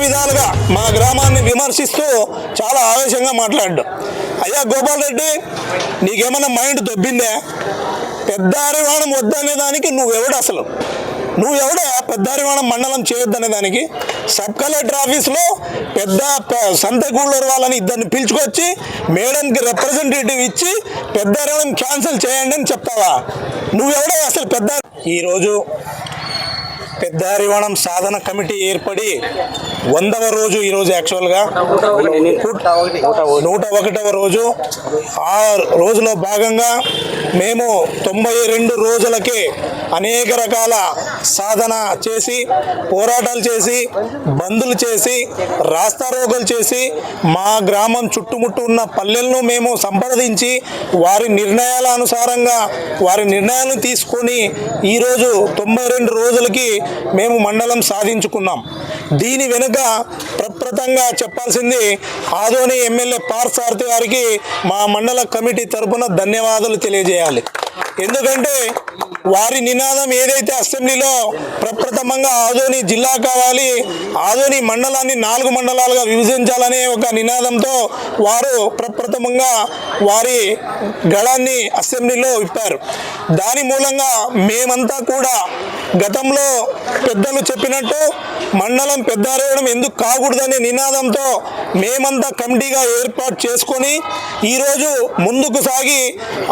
విధాలుగా మా గ్రామాన్ని విమర్శిస్తూ చాలా ఆవేశంగా మాట్లాడు అయ్యా గోపాల్ రెడ్డి నీకేమైనా మైండ్ దొబ్బిందే? పెద్దారివాణం వద్దనే దానికి నువ్వెవడు అసలు? నువ్వెవడ పెద్దారివాణం మండలం చేయొద్దనే దానికి? సబ్ కలెక్టర్ ఆఫీస్లో పెద్ద ప- సంతగూళ్ళూరు వాళ్ళని ఇద్దరిని పిలుచుకొచ్చి మేడంకి రిప్రజెంటేటివ్ ఇచ్చి పెద్దారివాణం క్యాన్సిల్ చేయండి అని చెప్తావా? నువ్వెవడే అసలు పెద్ద ఈరోజు పెద్దారివాణం సాధన కమిటీ ఏర్పడి వందవ రోజు ఈరోజు యాక్చువల్గా నూట ఒకటవ రోజు. ఆ రోజులో భాగంగా మేము తొంభై రెండు రోజులకే అనేక రకాల సాధన చేసి పోరాటాలు చేసి బందులు చేసి రాస్తారోకలు చేసి మా గ్రామం చుట్టుముట్టు ఉన్న పల్లెలను మేము సంప్రదించి వారి నిర్ణయాల అనుసారంగా వారి నిర్ణయాలను తీసుకొని ఈరోజు తొంభై రెండు రోజులకి మేము మండలం సాధించుకున్నాం. దీని వెనుక ప్రప్రతంగా చెప్పాల్సింది ఆదోని ఎమ్మెల్యే పార్థసారథి గారికి మా మండల కమిటీ తరపున ధన్యవాదాలు తెలియజేయాలి. ఎందుకంటే వారి నినాదం ఏదైతే అసెంబ్లీలో ప్రప్రథమంగా ఆదోని జిల్లా కావాలి ఆదోని మండలాన్ని నాలుగు మండలాలుగా విభజించాలనే ఒక నినాదంతో వారు ప్రప్రథమంగా వారి గళాన్ని అసెంబ్లీలో ఇప్పారు దాని మూలంగా మేమంతా కూడా గతంలో పెద్దలు చెప్పినట్టు మండలం పెద్దారేయడం ఎందుకు కాకూడదనే నినాదంతో మేమంతా కమిటీగా ఏర్పాటు చేసుకొని ఈరోజు ముందుకు సాగి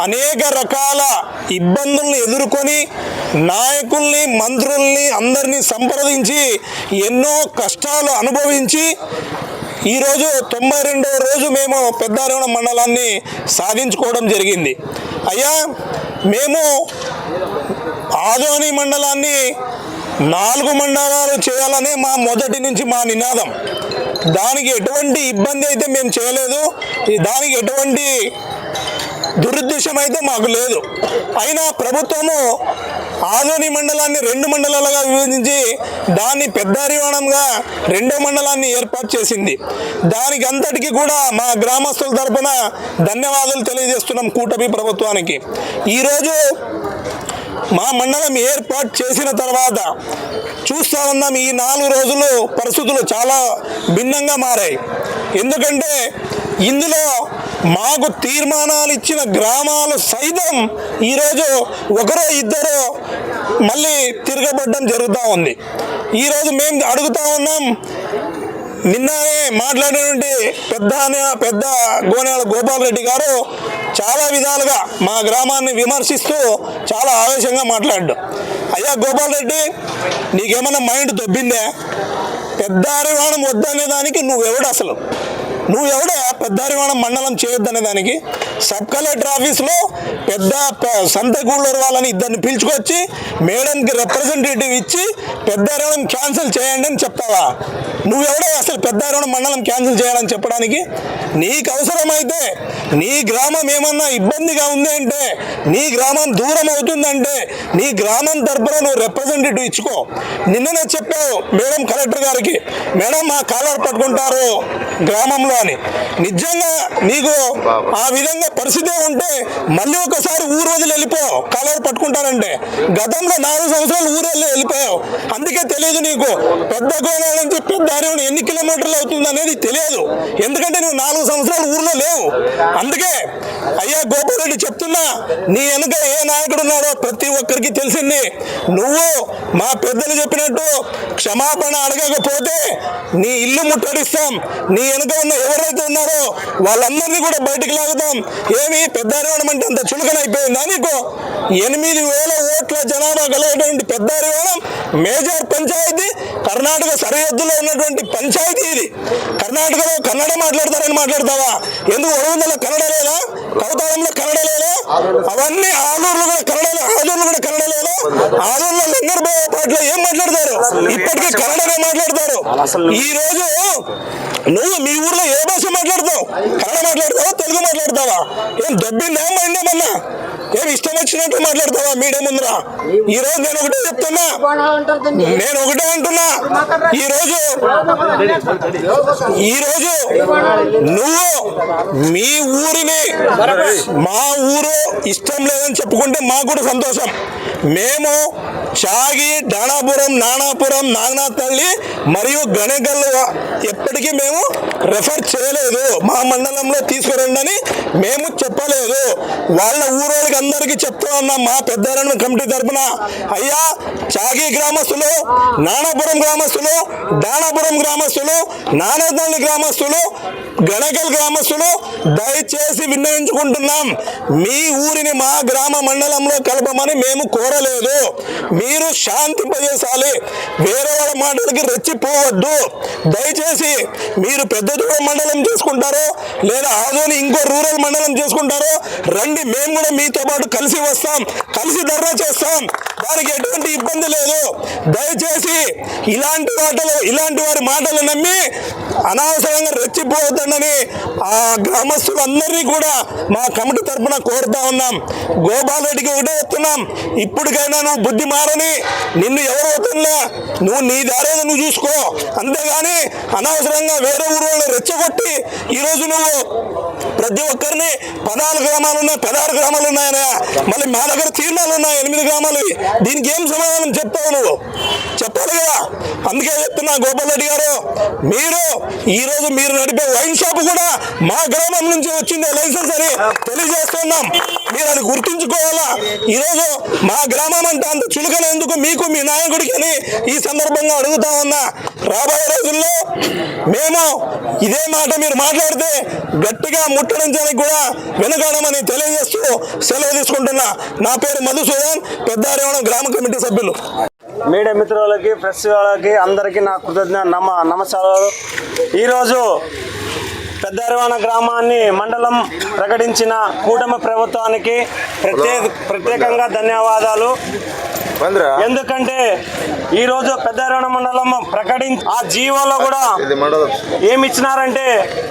అనేక రకాల ఇబ్బందుల్ని ఎదుర్కొని నాయకుల్ని మంత్రుల్ని అందరినీ సంప్రదించి ఎన్నో కష్టాలు అనుభవించి ఈరోజు తొంభై రెండవ రోజు మేము పెద్దారేవణ మండలాన్ని సాధించుకోవడం జరిగింది. అయ్యా మేము ఆదోని మండలాన్ని నాలుగు మండలాలు చేయాలనే మా మొదటి నుంచి మా నినాదం. దానికి ఎటువంటి ఇబ్బంది అయితే మేము చేయలేదు. దానికి ఎటువంటి దురుద్దేశం అయితే మాకు లేదు. అయినా ప్రభుత్వము ఆదోని మండలాన్ని రెండు మండలాలుగా విభజించి దాన్ని పెద్దారివాణంగా రెండో మండలాన్ని ఏర్పాటు చేసింది. దానికి అంతటికి కూడా మా గ్రామస్తుల తరపున ధన్యవాదాలు తెలియజేస్తున్నాం కూటమి ప్రభుత్వానికి. ఈరోజు మా మండలం ఏర్పాటు చేసిన తర్వాత చూస్తా ఉన్నాం ఈ నాలుగు రోజులు పరిస్థితులు చాలా భిన్నంగా మారాయి. ఎందుకంటే ఇందులో మాకు తీర్మానాలు ఇచ్చిన గ్రామాలు సైతం ఈరోజు ఒకరో ఇద్దరు మళ్ళీ తిరగబడడం జరుగుతూ ఉంది. ఈరోజు మేము అడుగుతా ఉన్నాం నిన్ననే మాట్లాడినటువంటి పెద్ద పెద్ద గోనెల గోపాల్ రెడ్డి గారు చాలా విధాలుగా మా గ్రామాన్ని విమర్శిస్తూ చాలా ఆవేశంగా మాట్లాడు అయ్యా గోపాల్ రెడ్డి నీకేమైనా మైండ్ దొబ్బిందే? పెద్దారివాణం వద్దనే దానికి నువ్వెవడు అసలు? నువ్వెవడ పెద్దారివాణం మండలం చేయొద్దనే దానికి? సబ్ కలెక్టర్ ఆఫీస్లో పెద్ద ప- సంతగూళ్ళూరు వాళ్ళని ఇద్దరిని పిలుచుకొచ్చి మేడంకి రిప్రజెంటేటివ్ ఇచ్చి పెద్దారివాణం క్యాన్సిల్ చేయండి అని చెప్తావా? నువ్వెవడో అసలు పెద్దారివాణం మండలం క్యాన్సిల్ చేయాలని చెప్పడానికి నీకు అవసరమైతే నీ గ్రామం ఏమన్నా ఇబ్బందిగా ఉంది అంటే నీ గ్రామం దూరం అవుతుందంటే నీ గ్రామం తరపున నువ్వు రిప్రజెంటేటివ్ ఇచ్చుకో. నిన్ననే చెప్పావు మేడం కలెక్టర్ గారికి మేడం మా కాలర్ పట్టుకుంటారు గ్రామంలో అని. నిజంగా నీకు ఆ విధంగా పరిస్థితి ఉంటే మళ్ళీ ఒకసారి ఊరు వదిలి వెళ్ళిపో కాలర్ పట్టుకుంటారంటే. గతంలో నాలుగు సంవత్సరాలు ఊరు వెళ్ళి వెళ్ళిపోయావు. అందుకే తెలియదు నీకు. పెద్ద గోదావరి నుంచి పెద్ద అరేవుడు ఎన్ని కిలోమీటర్లు అవుతుంది అనేది తెలియదు. ఎందుకంటే నువ్వు నాలుగు సంవత్సరాలు ఊర్లో లేవు. అందుకే అయ్యా గోపాలరెడ్డి చెప్తున్నా నీ వెనుక ఏ నాయకుడు ఉన్నాడో ప్రతి ఒక్కరికి తెలిసింది. నువ్వు మా పెద్దలు చెప్పినట్టు క్షమాపణ అడగకపోతే నీ ఇల్లు ముట్టడిస్తాం. నీ వెనుక ఉన్న ఎవరైతే ఉన్నారో వాళ్ళందరినీ కూడా బయటికి లాగుతాం. ఏమి పెద్ద అంటే అంత చులకన అయిపోయిందా నీకు? ఎనిమిది వేల ఓట్ల జనాభా కలిగినటువంటి పెద్ద మేజర్ పంచాయతీ. కర్ణాటక సరిహద్దులో ఉన్నటువంటి పంచాయతీ ఇది. కర్ణాటకలో కన్నడ మాట్లాడతారని మాట్లాడతావా? ఎందుకు ఒడవుందలో కన్నడ లేదా? కౌతాళంలో కన్నడ లేదా? అవన్నీ ఆలూరులో కూడా కన్నడ ఆలూరులో కూడా కన్నడ లేదా ఆలూరులో లింగర్ పాటలో ఏం మాట్లాడతారు? ఇప్పటికీ కన్నడనే మాట్లాడతారు. ఈ రోజు నువ్వు మీ ఊర్లో ఏ భాష మాట్లాడతావు? కన్నడ మాట్లాడతావా? తెలుగు మాట్లాడతావా? ఏం దొబ్బిందా మైందేమన్నా ఏం ఇష్టం వచ్చినట్టు మాట్లాడతావా మీడియా ముందర? ఈ రోజు నేను ఒకటే చెప్తున్నా. నేను ఒకటే అంటున్నా. ఈ రోజు ఈ రోజు నువ్వు మీ ఊరిని మా ఊరు ఇష్టం లేదని చెప్పుకుంటే మాకు కూడా సంతోషం. మేము చాగి దానాపురం నానాపురం నాగనాథ్ తల్లి మరియు గణగల్ ఎప్పటికీ మేము రెఫర్ చేయలేదు. మా మండలంలో తీసుకురండి మేము చెప్పలేదు. వాళ్ళ ఊరోళ్ళకి అందరికీ చెప్తా ఉన్నాం మా పెద్దారణ కమిటీ తరపున అయ్యా చాగి గ్రామస్తులు నానాపురం గ్రామస్తులు దానాపురం గ్రామస్తులు నానాతల్లి గ్రామస్తులు గణగల్ గ్రామస్తులు దయచేసి విన్నవించుకుంటున్నాం. మీ ఊరిని మా గ్రామ మండలంలో కలపమని మేము కోరలేదు. మీరు శాంతింపజేసాలి. వేరే వాళ్ళ మాటలకి రెచ్చిపోవద్దు. దయచేసి మీరు పెద్ద మండలం చేసుకుంటారో లేదా ఆదోని ఇంకో రూరల్ మండలం చేసుకుంటారో రండి మేము కూడా మీతో పాటు కలిసి వస్తాం కలిసి ధర్నా చేస్తాం. దానికి ఎటువంటి ఇబ్బంది లేదు. దయచేసి ఇలాంటి మాటలు ఇలాంటి వారి మాటలు నమ్మి అనవసరంగా రెచ్చిపోవద్దని ఆ గ్రామస్తులందరినీ కూడా మా కమిటీ తరపున కోరుతా ఉన్నాం. గోపాల్ రెడ్డికి ఒకటే చెప్తున్నాం. ఇప్పటికైనా నువ్వు బుద్ధి మారని నిన్ను ఎవరు అవుతున్నా నువ్వు నీ దారేదో నువ్వు చూసుకో. అంతేగాని అనవసరంగా వేరే ఊళ్ళో రెచ్చగొట్టి ఈరోజు నువ్వు ప్రతి ఒక్కరిని పదహారు గ్రామాలు ఉన్నాయి పదహారు గ్రామాలు ఉన్నాయనే. మళ్ళీ మా దగ్గర తీర్మానాలు ఉన్నాయి ఎనిమిది గ్రామాలు. దీనికి ఏం సమాధానం చెప్తావు నువ్వు? చెప్పాలి కదా. అందుకే చెప్తున్నా గోపాల్ రెడ్డి గారు మీరు ఈరోజు మీరు నడిపే వైన్ షాప్ కూడా మా గ్రామం నుంచి వచ్చింది లైసెన్స్ అని తెలియజేస్తున్నాం. మీరు అది గుర్తుంచుకోవాలా? ఈరోజు మా గ్రామం అంటే అంత చులకన ఎందుకు మీకు మీ నాయకుడికి అని ఈ సందర్భంగా అడుగుతా ఉన్నా. రాబోయే రోజుల్లో మేము ఇదే మాట మీరు మాట్లాడితే గట్టిగా ప్రకటించడానికి కూడా వెనుకాడమని తెలియజేస్తూ సెలవు తీసుకుంటున్నా నా పేరు మధుసూదన్ పెద్దారేవడం గ్రామ కమిటీ సభ్యులు. మీడియా మిత్రులకి ప్రెస్ వాళ్ళకి అందరికీ నా కృతజ్ఞ నమ నమస్కారాలు. ఈరోజు పెద్దరివాణ గ్రామాన్ని మండలం ప్రకటించిన కూటమి ప్రభుత్వానికి ప్రత్యేక ప్రత్యేకంగా ధన్యవాదాలు. ఎందుకంటే ఈరోజు పెద్దరివాణ మండలం ప్రకటించి ఆ జీవోలో కూడా ఏమి ఇచ్చినారంటే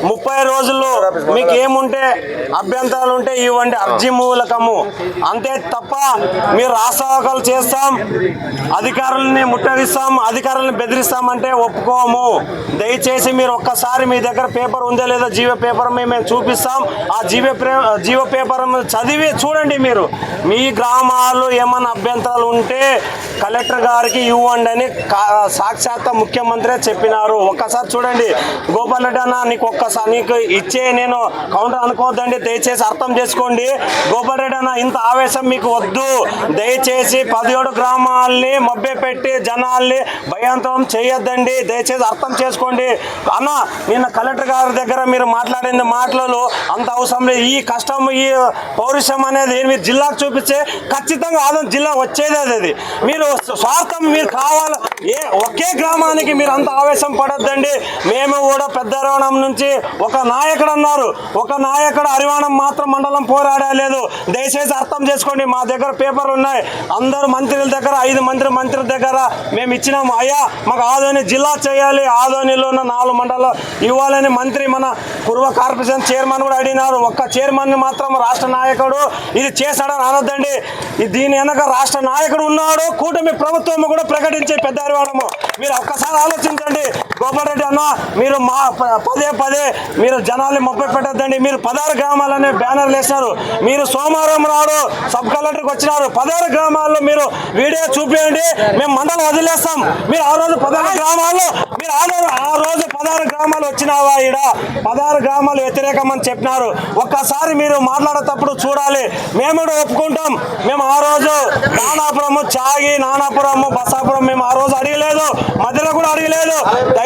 ముప్పై రోజుల్లో మీకు ఏముంటే అభ్యంతరాలు ఉంటే ఇవ్వండి అర్జీ మూలకము. అంతే తప్ప మీరు రాష్ట్రాలు చేస్తాం అధికారులని ముట్టడిస్తాం అధికారులను బెదిరిస్తామంటే ఒప్పుకోము. దయచేసి మీరు ఒక్కసారి మీ దగ్గర పేపర్ ఉందో లేదో జీవో పేపర్ మేము చూపిస్తాం. ఆ జీవో జీవో పేపర్ చదివి చూడండి మీరు. మీ గ్రామాలు ఏమైనా అభ్యంతరాలు ఉంటే కలెక్టర్ గారికి ఇవ్వండి అని కా- సాక్షాత్ ముఖ్యమంత్రి చెప్పినారు. ఒక్కసారి చూడండి. గోపాల్ రెడ్డి అన్న నీకు ఒక్కసారి నీకు ఇచ్చే నేను కౌంటర్ అనుకోవద్దండి. దయచేసి అర్థం చేసుకోండి. గోపాల్ రెడ్డి అన్న ఇంత ఆవేశం మీకు వద్దు. దయచేసి పదిహేడు గ్రామాల్ని మభ్య పెట్టి జనాల్ని భయాంతరం చేయొద్దండి. దయచేసి అర్థం చేసుకోండి. అన్న నిన్న కలెక్టర్ గారి దగ్గర మీరు మాట్లాడింది మాటలలో అంత అవసరం లేదు. ఈ కష్టం ఈ పౌరుషం అనేది మీరు జిల్లాకు చూపిస్తే ఖచ్చితంగా ఆదం జిల్లా వచ్చేది అది. అది మీరు స్వార్థం మీరు కావాలి. ఏ ఒకే గ్రామానికి మీరు అంత ఆవేశం పడొద్దండి. మేము కూడా పెద్ద అరివాణం నుంచి ఒక నాయకుడు అన్నారు. ఒక నాయకుడు అరివాణం మాత్రం మండలం పోరాడలేదు. దయచేసి అర్థం చేసుకోండి. మా దగ్గర పేపర్లు ఉన్నాయి. అందరు మంత్రుల దగ్గర ఐదు మంత్రి మంత్రుల దగ్గర మేము ఇచ్చినాము. అయ్యా మాకు ఆదోని జిల్లా చేయాలి. ఆదోనిలో ఉన్న నాలుగు మండలం ఇవ్వాలని మంత్రి మన పూర్వ కార్పొరేషన్ చైర్మన్ కూడా అడిగినారు. ఒక్క చైర్మన్ మాత్రం రాష్ట్ర నాయకుడు ఇది చేశాడని అనొద్దండి దీని వెనక రాష్ట్ర నాయకుడు ఉన్నాడో. కూటమి ప్రభుత్వం కూడా ప్రకటించే పెద్ద మీరు ఒక్కసారి ఆలోచించండి. గోపారెడ్డి అన్న మీరు మా పదే పదే మీరు జనాల్ని మొప్ప పెట్టద్దండి. మీరు పదహారు గ్రామాలనే బ్యానర్లు వేసినారు మీరు సోమవారం నాడు సబ్ కలెక్టర్కి వచ్చినారు. పదహారు గ్రామాల్లో మీరు వీడియో చూపించండి మేము మండలం వదిలేస్తాం. మీరు ఆ రోజు పదహారు గ్రామాల్లో మీరు ఆ రోజు ఆ రోజు పదహారు గ్రామాలు వచ్చినావా ఈడ? పదహారు గ్రామాలు వ్యతిరేకమని చెప్పినారు. ఒక్కసారి మీరు మాట్లాడేటప్పుడు చూడాలి. మేము కూడా ఒప్పుకుంటాం. మేము ఆ రోజు నానాపురము చాగి నానాపురము బసాపురం మేము ఆ రోజు అడిగలేదు. మధ్యలో కూడా అడిగలేదు.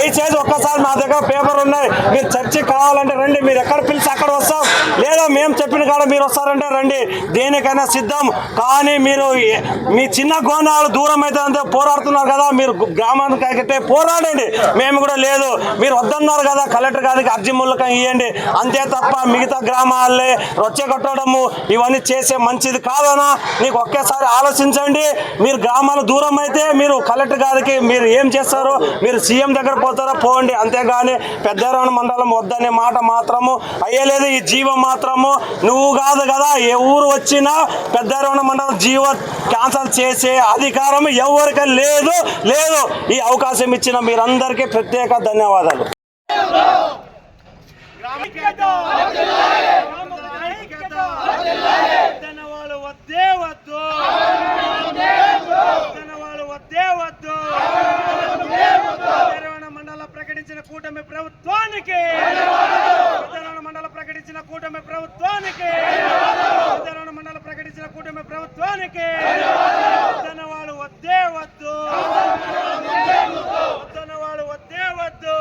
దయచేసి ఒక్కసారి మా దగ్గర పేపర్ ఉన్నాయి. మీరు చర్చి కావాలంటే రండి. మీరు ఎక్కడ పిలిచి అక్కడ వస్తాం. లేదా మేము చెప్పిన కాడ మీరు వస్తారంటే రండి. దేనికైనా సిద్ధం. కానీ మీరు మీ చిన్న గోనాలు దూరం అయితే అంతే పోరాడుతున్నారు కదా. మీరు గ్రామానికి అయితే పోరాడండి. మేము కూడా లేదు. మీరు వద్దన్నారు కదా. కలెక్టర్ గారికి అర్జీ మూలకం ఇవ్వండి అంతే తప్ప మిగతా గ్రామాలే రొచ్చె కొట్టడము ఇవన్నీ చేసే మంచిది కాదనా నీకు ఒకేసారి ఆలోచించండి. మీరు గ్రామాలు దూరం అయితే మీరు కలెక్టర్ గారికి మీరు ఏం చేస్తారు మీరు సీఎం దగ్గర పోతారా పోండి. అంతేగాని పెద్దరవణ మండలం వద్దనే మాట మాత్రము అయ్యలేదు. ఈ జీవం మాత్రము నువ్వు కాదు కదా. ఏ ఊరు వచ్చినా పెద్దరవణ మండలం జీవ క్యాన్సల్ చేసే అధికారం ఎవరికి లేదు. లేదు. ఈ అవకాశం ఇచ్చిన మీరందరికీ ప్రత్యేక ధన్యవాదాలు వాళ్ళు వద్దే వద్దు పెద్దరవణ మండల ప్రకటించిన కూటమి ప్రభుత్వానికి. మండల ప్రకటించిన కూటమి ప్రభుత్వానికి. మండల ప్రకటించిన కూటమి ప్రభుత్వానికి. వద్దన్నవాడు వద్దే వద్దు. వద్దన్నవాడు వద్దే వద్దు.